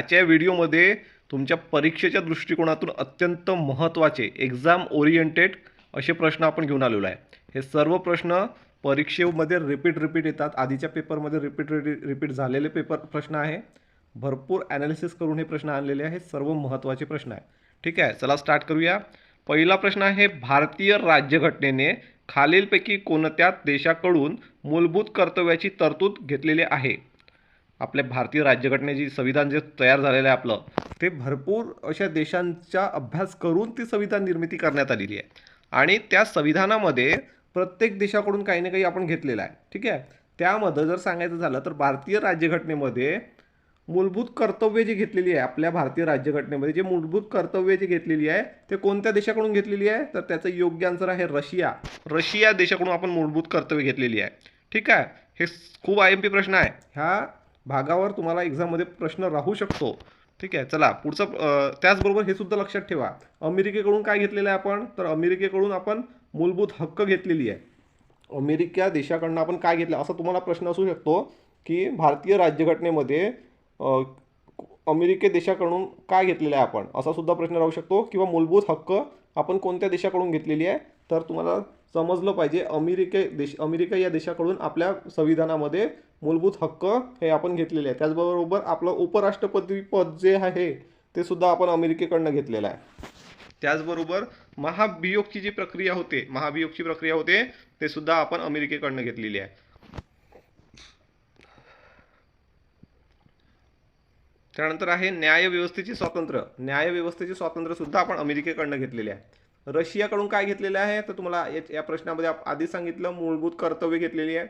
आजच्या व्हिडिओमध्ये तुमच्या परीक्षेच्या दृष्टिकोनातून अत्यंत महत्त्वाचे एक्झाम ओरिएंटेड असे प्रश्न आपण घेऊन आलेलो आहे. हे सर्व प्रश्न परीक्षेमध्ये रिपीट रिपीट येतात. आधीच्या पेपरमध्ये रिपीट रिपीट झालेले पेपर प्रश्न आहे. भरपूर ॲनालिसिस करून हे प्रश्न आणलेले आहे. सर्व महत्त्वाचे प्रश्न आहे. ठीक आहे चला स्टार्ट करूया. पहिला प्रश्न आहे भारतीय राज्यघटनेने खालीलपैकी कोणत्या देशाकडून मूलभूत कर्तव्याची तरतूद घेतलेली आहे? आपल्या भारतीय राज्यघटनेची संविधान जे तयार झालेलं आहे आपलं ते भरपूर अशा देशांचा अभ्यास करून ती संविधान निर्मिती करण्यात आलेली आहे. आणि त्या संविधानामध्ये प्रत्येक देशाकडून काही ना काही आपण घेतलेलं आहे. ठीक आहे? त्यामध्ये जर सांगायचं झालं तर भारतीय राज्यघटनेमध्ये मूलभूत कर्तव्य जी घेतलेली आहे आपल्या भारतीय राज्यघटनेमध्ये जे मूलभूत कर्तव्य जी घेतलेली आहे ते कोणत्या देशाकडून घेतलेली आहे? तर त्याचं योग्य आन्सर आहे रशिया. रशिया देशाकडून आपण मूलभूत कर्तव्य घेतलेली आहे. ठीक आहे? हे खूप आय एम पी प्रश्न आहे. ह्या भागावर तुम्हाला एक्झाममध्ये प्रश्न राहू शकतो. ठीक आहे चला पुढचं त्याचबरोबर हे सुद्धा लक्षात ठेवा. अमेरिकेकडून काय घेतलेलं आहे आपण? तर अमेरिकेकडून आपण मूलभूत हक्क घेतलेली आहे. अमेरिका देशाकडनं आपण काय घेतलं? असा तुम्हाला प्रश्न असू शकतो की भारतीय राज्यघटनेमध्ये अमेरिके देशाकडून काय घेतलेलं आहे आपण? असा सुद्धा प्रश्न राहू शकतो किंवा मूलभूत हक्क आपण कोणत्या देशाकडून घेतलेली आहे? तर तुम्हाला समजलं पाहिजे. अमेरिके देश अमेरिका या देशाकडून आपल्या संविधानामध्ये मूलभूत हक्क हे आपण घेतलेले आहे त्याचबरोबर आपलं उपराष्ट्रपती पद जे आहे ते सुद्धा आपण अमेरिकेकडनं घेतलेलं आहे. त्याचबरोबर महाभियोगची जी प्रक्रिया होते महाभियोगची प्रक्रिया होते ते सुद्धा आपण अमेरिकेकडनं घेतलेली आहे. त्यानंतर आहे न्यायव्यवस्थेचे स्वातंत्र्य. न्यायव्यवस्थेचे स्वातंत्र्य सुद्धा आपण अमेरिकेकडनं घेतलेले आहे. रशियाकडून काय घेतलेले आहे? तर तुम्हाला या- या प्रश्नामध्ये आधी सांगितलं मूलभूत कर्तव्य घेतलेली आहे.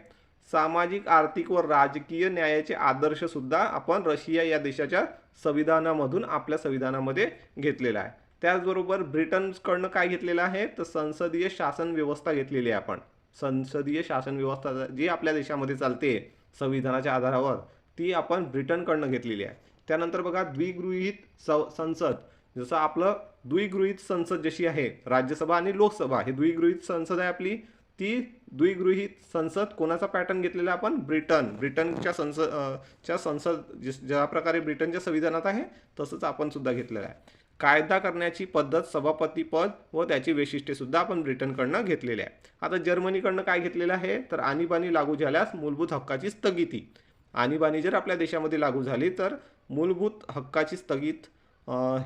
सामाजिक आर्थिक व राजकीय न्यायाचे आदर्शसुद्धा आपण रशिया या देशाच्या संविधानामधून आपल्या संविधानामध्ये घेतलेला आहे. त्याचबरोबर ब्रिटनकडनं काय घेतलेलं आहे? तर संसदीय शासन व्यवस्था घेतलेली आहे आपण. संसदीय शासन व्यवस्था जी आपल्या देशामध्ये चालते संविधानाच्या आधारावर ती आपण ब्रिटनकडनं घेतलेली आहे. त्यानंतर बघा द्विगृहीत स संसद. जसं आपलं द्विगृहीत संसद जशी आहे राज्यसभा आणि लोकसभा हे द्विगृहीत संसद आहे आपली. ती द्विगृहीत संसद कोणाचा पॅटर्न घेतलेला आहे आपण? ब्रिटन. ब्रिटनच्या संसद च्या संसद जस- ज्या प्रकारे ब्रिटनच्या संविधानात आहे तसंच आपण सुद्धा घेतलेलं आहे. कायदा करण्याची पद्धत सभापती पद व त्याची वैशिष्ट्ये सुद्धा आपण ब्रिटनकडनं घेतलेली आहे. आता जर्मनीकडनं काय घेतलेलं आहे? तर आणीबाणी लागू झाल्यास मूलभूत हक्काची स्थगिती. आणीबाणी जर आपल्या देशामध्ये लागू झाली तर मूलभूत हक्काची स्थगित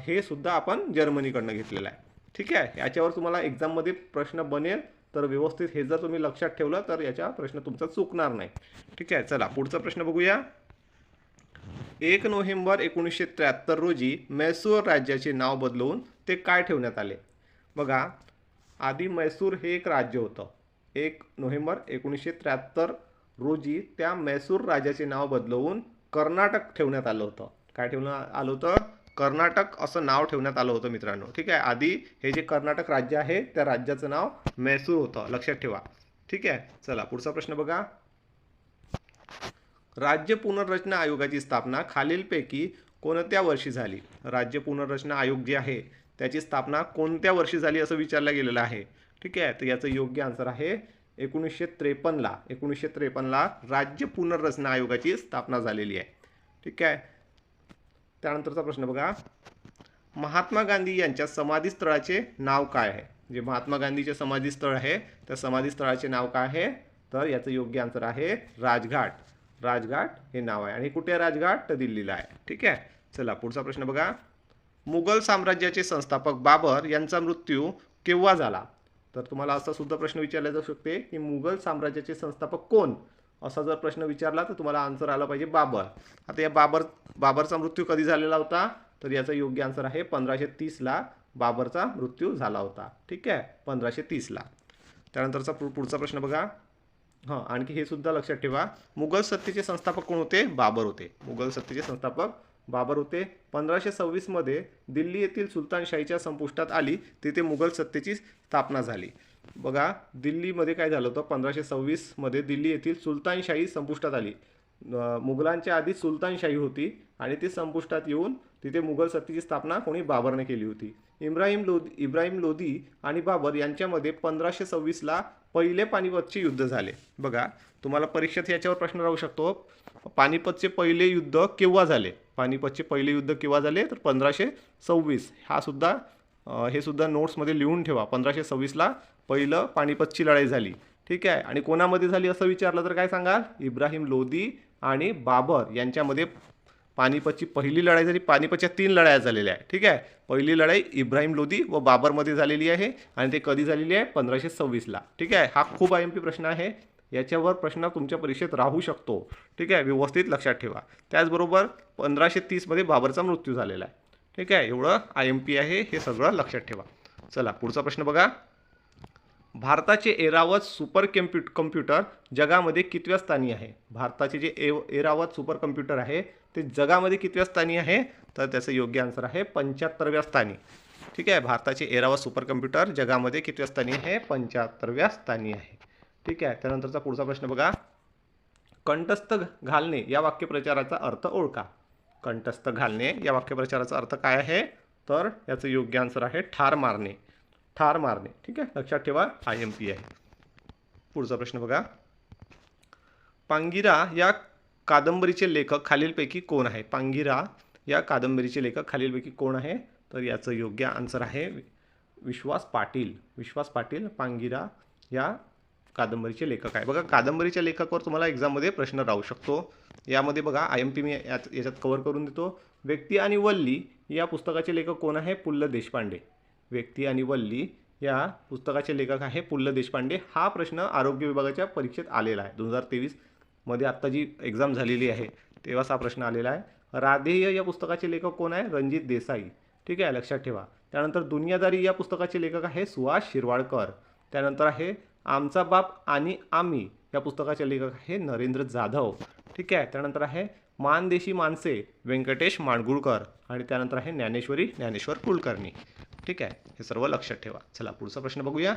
हे सुद्धा आपण जर्मनीकडनं घेतलेलं आहे. ठीक आहे? याच्यावर तुम्हाला एक्झाममध्ये प्रश्न बनेल तर व्यवस्थित हे जर तुम्ही लक्षात ठेवलं तर याचा प्रश्न तुमचा चुकणार नाही. ठीक आहे? चला पुढचा प्रश्न बघूया. एक नोव्हेंबर एकोणीसशे त्र्याहत्तर रोजी मैसूर राज्याचे नाव बदलवून ते काय ठेवण्यात आले? बघा आधी मैसूर हे एक राज्य होतं. एक नोव्हेंबर एकोणीसशे त्र्याहत्तर रोजी त्या मैसूर राज्याचे नाव बदलवून कर्नाटक ठेवण्यात आलं होतं. काय ठेवण्यात आलं होतं? कर्नाटक असं नाव ठेवण्यात आलं होतं मित्रांनो. ठीक आहे? आधी हे जे कर्नाटक राज्य आहे त्या राज्याचं नाव मैसूर होतं. लक्षात ठेवा. ठीक आहे? चला पुढचा प्रश्न बघा. राज्य पुनर्रचना आयोगाची स्थापना खालीलपैकी कोणत्या वर्षी झाली? राज्य पुनर्रचना आयोग जे आहे त्याची स्थापना कोणत्या वर्षी झाली असं विचारलं गेलेलं आहे? ठीक आहे? तर याचं योग्य आन्सर आहे एकोणीसशे त्रेपन्नला. एकोणीसशे त्रेपन्नला राज्य पुनर्रचना आयोगाची स्थापना झालेली आहे. ठीक आहे? त्यानंतरचा प्रश्न बघा. महात्मा गांधी यांच्या समाधीस्थळाचे नाव काय आहे? जे महात्मा गांधीचे समाधीस्थळ आहे त्या समाधीस्थळाचे नाव काय आहे? तर याचं योग्य आन्सर आहे राजघाट. राजघाट हे नाव आहे. आणि कुठे आहे राजघाट? तर दिल्लीला आहे. ठीक आहे? चला पुढचा प्रश्न बघा. मुघल साम्राज्याचे संस्थापक बाबर यांचा मृत्यू केव्हा झाला? तर तुम्हाला असा सुद्धा प्रश्न विचारला जाऊ शकते की मुघल साम्राज्याचे संस्थापक कोण? असा जर प्रश्न विचारला तर तुम्हाला आन्सर आला पाहिजे बाबर. आता या बाबर बाबरचा मृत्यू कधी झालेला होता? तर याचा योग्य आन्सर आहे पंधराशे तीसला बाबरचा मृत्यू झाला होता. ठीक आहे? पंधराशे तीसला त्यानंतरचा पु- पुढचा प्रश्न बघा. हां आणखी हे सुद्धा लक्षात ठेवा. मुघल सत्तेचे संस्थापक कोण होते? बाबर होते. मुघल सत्तेचे संस्थापक बाबर होते. पंधराशे सव्वीसमध्ये दिल्ली येथील सुलतानशाहीच्या संपुष्टात आली. तिथे मुघल सत्तेची स्थापना झाली. बघा दिल्लीमध्ये काय झालं होतं? पंधराशे सव्वीसमध्ये दिल्ली येथील सुलतानशाही संपुष्टात आली. मुघलांच्या आधी सुलतानशाही होती आणि ती संपुष्टात येऊन तिथे मुघल सत्तेची स्थापना कोणी बाबरने केली होती. इब्राहिम लोधी इब्राहिम लोधी आणि बाबर यांच्यामध्ये पंधराशे सव्वीसला पहिले पानिपतचे युद्ध झाले. बघा तुम्हाला परीक्षेत याच्यावर प्रश्न राहू शकतो. पानिपतचे पहिले युद्ध केव्हा झाले? पानिपतचे पहिले युद्ध केव्हा झाले? तर पंधराशे सव्वीस. हा सुद्धा हे सुद्धा नोट्समध्ये लिहून ठेवा. पंधराशे सव्वीसला पहिलं पानिपतची लढाई झाली. ठीक आहे? आणि कोणामध्ये झाली असं विचारलं तर काय सांगाल? इब्राहिम लोधी आणि बाबर यांच्यामध्ये पानिपतची पहिली लढाई झाली. पानिपतच्या तीन लढाया झालेल्या आहे ठीक आहे? पहिली लढाई इब्राहिम लोधी व बाबरमध्ये झालेली आहे आणि ते कधी झालेली आहे? पंधराशे सव्वीसला. ठीक आहे? हा खूप आय एम पी प्रश्न आहे. याच्यावर प्रश्न तुमच्या परीक्षेत राहू शकतो. ठीक आहे? व्यवस्थित लक्षात ठेवा. त्याचबरोबर पंधराशे तीसमध्ये बाबरचा मृत्यू झालेला आहे. ठीक आहे एवढं आय एम पी आहे हे सगळं लक्षात ठेवा. चला पुढचा प्रश्न बघा. भारताचे एरावत सुपर कम्प्युट कम्प्युटर जगामध्ये कितव्या स्थानी आहे? भारताचे जे ए एरावत सुपर कम्प्युटर आहे ते जगामध्ये कितव्या स्थानी आहे? तर त्याचं योग्य आन्सर आहे पंच्याहत्तरव्या स्थानी. ठीक आहे भारताचे एरावत सुपर कम्प्युटर जगामध्ये कितव्या स्थानी आहे? पंच्याहत्तरव्या स्थानी आहे. ठीक आहे त्यानंतरचा पुढचा प्रश्न बघा. कंठस्थ घालणे या वाक्यप्रचाराचा अर्थ ओळखा. कंठस्थ घालणे. या वाक्यप्रचाराचा अर्थ काय आहे? तर याचं योग्य आन्सर आहे ठार मारणे. ठार मारणे. ठीक आहे? लक्षात ठेवा आय एम पी आहे. पुढचा प्रश्न बघा. पांगिरा या कादंबरीचे लेखक खालीलपैकी कोण आहे? पांगिरा या कादंबरीचे लेखक खालीलपैकी कोण आहे? तर याचं योग्य आन्सर आहे विश्वास पाटील. विश्वास पाटील पांगिरा या कादंबरीचे लेखक आहे. बघा कादंबरीच्या लेखकावर तुम्हाला एक्झाममध्ये प्रश्न राहू शकतो. यामध्ये बघा आय एम पी मी यात याच्यात कवर करून देतो. व्यक्ती आणि वल्ली या पुस्तकाचे लेखक कोण आहे? पु ल देशपांडे. व्यक्ती आणि वल्ली या पुस्तकाचे लेखक आहे पु ल देशपांडे. हा प्रश्न आरोग्य विभागाच्या परीक्षेत आलेला आहे. दोन हजार तेवीसमध्ये आत्ता जी एक्झाम झालेली आहे तेव्हाच हा प्रश्न आलेला आहे. राधेय या पुस्तकाचे लेखक कोण आहे? रणजित देसाई. ठीक आहे लक्षात ठेवा. त्यानंतर दुनियादारी या पुस्तकाचे लेखक आहे सुहास शिरवाडकर. त्यानंतर आहे आमचा बाप आणि आम्ही या पुस्तकाचे लेखक आहे नरेंद्र जाधव. ठीक आहे त्यानंतर आहे मानदेशी माणसे व्यंकटेश माडगुळकर आणि त्यानंतर आहे ज्ञानेश्वरी ज्ञानेश्वर कुलकर्णी. ठीक आहे हे सर्व लक्षात ठेवा. चला पुढचा प्रश्न बघूया.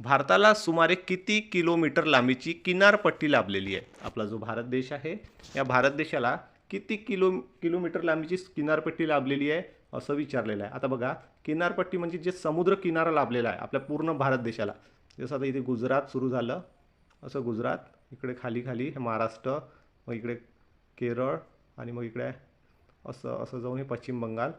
भारताला सुमारे किती किलोमीटर लांबीची किनारपट्टी लाभलेली आहे? आपला जो भारत देश आहे या भारत देशाला किती किलो किलोमीटर लांबीची किनारपट्टी लाभलेली आहे असं विचारलेलं आहे. आता बघा किनारपट्टी म्हणजे जे समुद्र किनारा लाभलेला आहे आपल्या पूर्ण भारत देशाला. जसं आता इथे गुजरात सुरू झालं असं गुजरात इकडे खाली खाली हे महाराष्ट्र मग इकडे केरळ आणि मग इकडे असं असं जाऊन हे पश्चिम बंगाल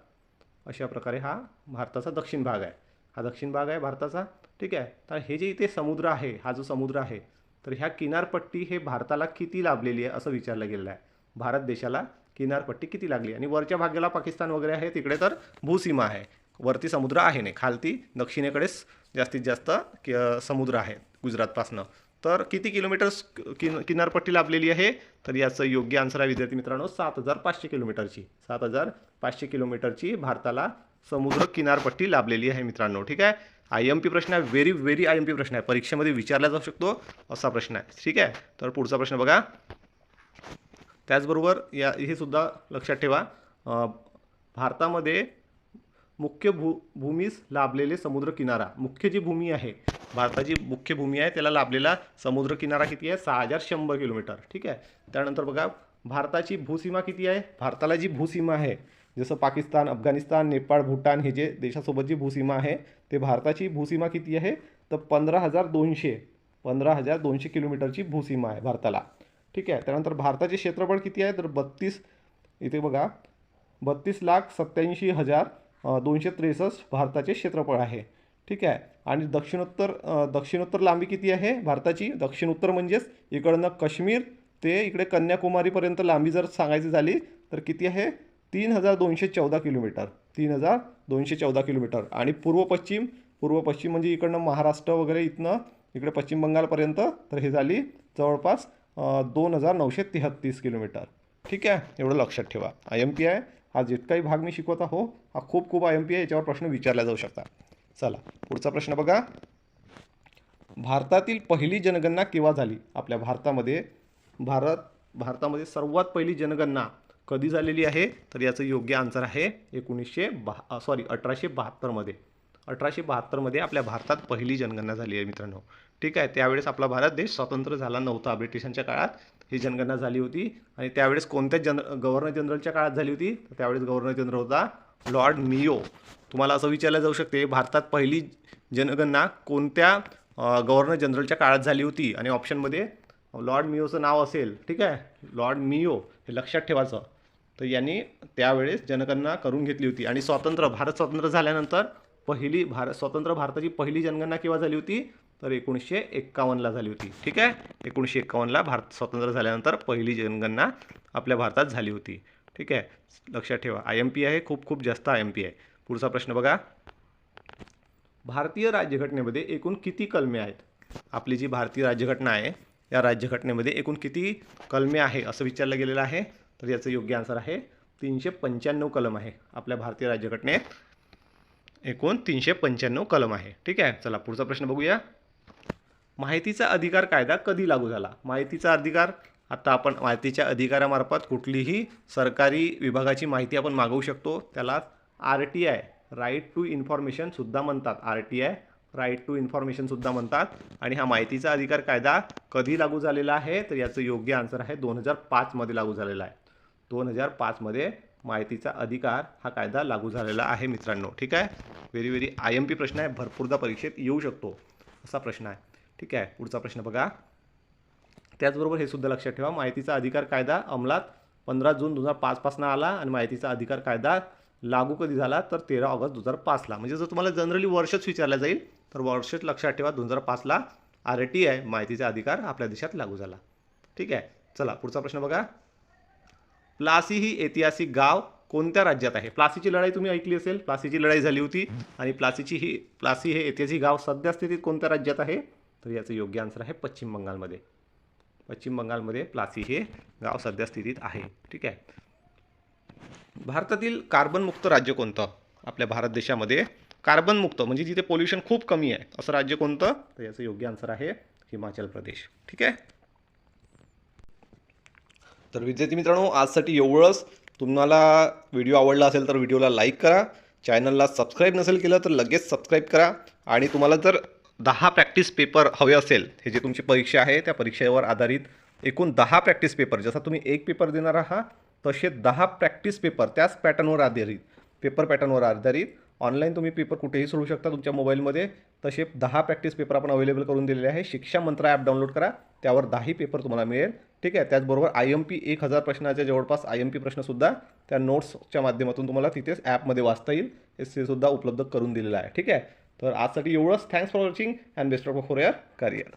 अशा प्रकारे हा भारताचा दक्षिण भाग आहे. हा दक्षिण भाग आहे भारताचा ठीक आहे. तर हे जे इथे समुद्र आहे हा जो समुद्र आहे तर ह्या किनारपट्टी हे भारताला किती लाभलेली आहे असं विचारलं गेलेलं आहे. भारत देशाला किनारपट्टी किती लागली? आणि वरच्या भागाला पाकिस्तान वगैरे आहे तिकडे तर भूसीमा आहे. वरती समुद्र आहे नाही खालती दक्षिणेकडेच जास्तीत जास्त कि समुद्र आहे गुजरातपासनं. तर किती किलोमीटर्स किन किनारपट्टी लाभलेली आहे? तर याचं योग्य आन्सर आहे विद्यार्थी मित्रांनो सात हजार पाचशे किलोमीटरची. सात हजार पाचशे किलोमीटरची भारताला समुद्र किनारपट्टी लाभलेली आहे मित्रांनो ठीक आहे? आय एम पी प्रश्न आहे very very I M P प्रश्न आहे. परीक्षेमध्ये विचारला जाऊ शकतो असा प्रश्न आहे ठीक आहे? तर पुढचा प्रश्न बघा. त्याचबरोबर या हे सुद्धा लक्षात ठेवा. भारतामध्ये मुख्य भू भूमीस लाभलेले समुद्रकिनारा. मुख्य जी भूमी आहे भारताची मुख्य भूमी आहे त्याला लाभलेला समुद्रकिनारा किती आहे? सहा हजार शंभर किलोमीटर. ठीक आहे? त्यानंतर बघा भारताची भूसीमा किती आहे? भारताला जी भूसीमा आहे जसं पाकिस्तान अफगाणिस्तान नेपाळ भूटान हे जे देशासोबत जी भूसीमा आहे ते भारताची भूसीमा किती आहे? तर पंधरा हजार दोनशे पंधरा हजार दोनशे किलोमीटरची भूसीमा आहे भारताला. ठीक आहे? त्यानंतर भारताचे क्षेत्रफळ किती आहे? तर बत्तीस इथे बघा बत्तीस लाख सत्याऐंशी हजार दोनशे त्रेसष्ट भारताचे क्षेत्रफळ आहे. ठीक आहे? आणि दक्षिणोत्तर दक्षिणोत्तर लांबी किती आहे भारताची? दक्षिणोत्तर म्हणजेच इकडनं काश्मीर ते इकडे कन्याकुमारीपर्यंत लांबी जर सांगायची झाली तर किती आहे? तीन हजार दोनशे चौदा किलोमीटर. तीन हजार दोनशे चौदा किलोमीटर. आणि पूर्व पश्चिम पूर्व पश्चिम म्हणजे इकडनं महाराष्ट्र वगैरे इथनं इकडे पश्चिम बंगालपर्यंत तर हे झाली जवळपास दोन हजार नऊशे तेहत्तीस किलोमीटर. ठीक आहे? एवढं लक्षात ठेवा. आय एम पी आय हा जितकाही भाग मी शिकवत आहो हा खूप खूप आय एम पी आहे याच्यावर प्रश्न विचारला जाऊ शकतात चला पुढचा प्रश्न बघा. भारतातील पहिली जनगणना केव्हा झाली? आपल्या भारतामध्ये भारत भारतामध्ये सर्वात पहिली जनगणना कधी झालेली आहे? तर याचं योग्य आन्सर आहे एकोणीसशे बहा सॉरी अठराशे बहात्तरमध्ये अठराशे बहात्तरमध्ये आपल्या भारतात पहिली जनगणना झाली आहे मित्रांनो. ठीक आहे त्यावेळेस आपला भारत देश स्वतंत्र झाला नव्हता ब्रिटिशांच्या काळात. ही जनगणना झाली होती. आणि त्यावेळेस कोणत्या जन गव्हर्नर जनरलच्या काळात झाली होती? तर त्यावेळेस गव्हर्नर जनरल होता लॉर्ड मियो तुम्हाला असं विचारलं जाऊ शकते भारतात पहिली जनगणना कोणत्या गव्हर्नर जनरलच्या काळात झाली होती? आणि ऑप्शनमध्ये लॉर्ड मियोचं नाव असेल ठीक आहे? लॉर्ड मियो हे लक्षात ठेवायचं. तर यांनी त्यावेळेस जनगणना करून घेतली होती. आणि स्वातंत्र्य भारत स्वतंत्र झाल्यानंतर पहिली भारत स्वतंत्र भारताची पहिली जनगणना केव्हा झाली होती? तर एकोणीसशे एक्कावन्नला झाली होती. ठीक आहे? एकोणीसशे एक्कावन्नला भारत स्वतंत्र झाल्यानंतर पहिली जनगणना आपल्या भारतात झाली होती. ठीक आहे? लक्षात ठेवा. आय एम पी आहे खूप खूप जास्त आय एम पी आहे. पुढचा प्रश्न बघा. भारतीय राज्यघटनेमध्ये एकूण किती कलमे आहेत? आपली जी भारतीय राज्यघटना आहे या राज्यघटनेमध्ये एकूण किती कलमे आहे असं विचारलं गेलेलं आहे. तर याचं योग्य आन्सर आहे तीनशे पंच्याण्णव कलम आहे आपल्या भारतीय राज्यघटनेत. एकूण तीनशे पंच्याण्णव कलम आहे. ठीक आहे? चला पुढचा प्रश्न बघूया. माहितीचा अधिकार कायदा कधी लागू झाला? माहितीचा अधिकार? आता आपण माहितीच्या अधिकारामार्फत कुठलीही सरकारी विभागाची माहिती आपण मागवू शकतो. त्याला R T I right to इन्फॉर्मेशनसुद्धा म्हणतात. R T I right to इन्फॉर्मेशनसुद्धा म्हणतात. आणि हा माहितीचा अधिकार कायदा कधी लागू झालेला आहे? तर याचं योग्य आन्सर आहे दोन हजार पाचमध्ये लागू झालेला आहे. दोन हजार पाचमध्ये माहितीचा अधिकार हा कायदा लागू झालेला आहे मित्रांनो. ठीक आहे? Very very I M P प्रश्न आहे. भरपूरदा परीक्षेत येऊ शकतो. असा प्रश्न आहे. ठीक आहे पुढचा प्रश्न बघा. त्याचबरोबर हे सुद्धा लक्षात ठेवा माहितीचा अधिकार कायदा अंमलात पंधरा जून दोन हजार पाचपासनं आला आणि माहितीचा अधिकार कायदा लागू कधी झाला तर तेरा ऑगस्ट दोन हजार पाचला. म्हणजे जर तुम्हाला जनरली वर्षच विचारलं जाईल तर वर्षच लक्षात ठेवा दोन हजार पाचला आर टी आय माहितीचा अधिकार आपल्या देशात लागू झाला. ठीक आहे चला पुढचा प्रश्न बघा. प्लासी ही ऐतिहासिक गाव कोणत्या राज्यात आहे? प्लासीची लढाई तुम्ही ऐकली असेल प्लासीची लढाई झाली होती आणि प्लासीची ही प्लासी हे ऐतिहासिक गाव सध्या स्थितीत कोणत्या राज्यात आहे? तर याचं योग्य आन्सर आहे पश्चिम बंगालमध्ये. पश्चिम बंगालमध्ये प्लासी हे गाव सध्या स्थितीत आहे. ठीक आहे? भारतातील कार्बनमुक्त राज्य कोणतं? आपल्या भारत देशामध्ये कार्बनमुक्त म्हणजे जिथे पोल्युशन खूप कमी आहे असं राज्य कोणतं? तर याचं योग्य आन्सर आहे हिमाचल प्रदेश. ठीक आहे? तर विद्यार्थी मित्रांनो आजसाठी एवढंच. तुम्हाला व्हिडिओ आवडला असेल तर व्हिडिओला लाईक करा. चॅनलला सबस्क्राईब नसेल केलं तर लगेच सबस्क्राईब करा. आणि तुम्हाला जर दहा प्रॅक्टिस पेपर हवे असेल हे जे तुमची परीक्षा आहे त्या परीक्षेवर आधारित एकूण दहा प्रॅक्टिस पेपर जसा तुम्ही एक पेपर देणार आहात तसे दहा प्रॅक्टिस पेपर त्याच पॅटर्नवर आधारित पेपर पॅटर्नवर आधारित ऑनलाईन तुम्ही पेपर कुठेही सोडू शकता तुमच्या मोबाईलमध्ये तसे दहा प्रॅक्टिस पेपर आपण अवेलेबल करून दिलेले आहे. शिक्षा मंत्र ॲप डाउनलोड करा त्यावर दहाही पेपर तुम्हाला मिळेल. ठीक आहे? त्याचबरोबर आय एम पी एक हजार प्रश्नाच्या जवळपास आय एम पी प्रश्नसुद्धा त्या नोट्सच्या माध्यमातून तुम्हाला तिथेच ॲपमध्ये वाचता येईल. हे सुद्धा उपलब्ध करून दिलेलं आहे. ठीक आहे? तर आजसाठी एवढंच. Thanks for watching and best of for your career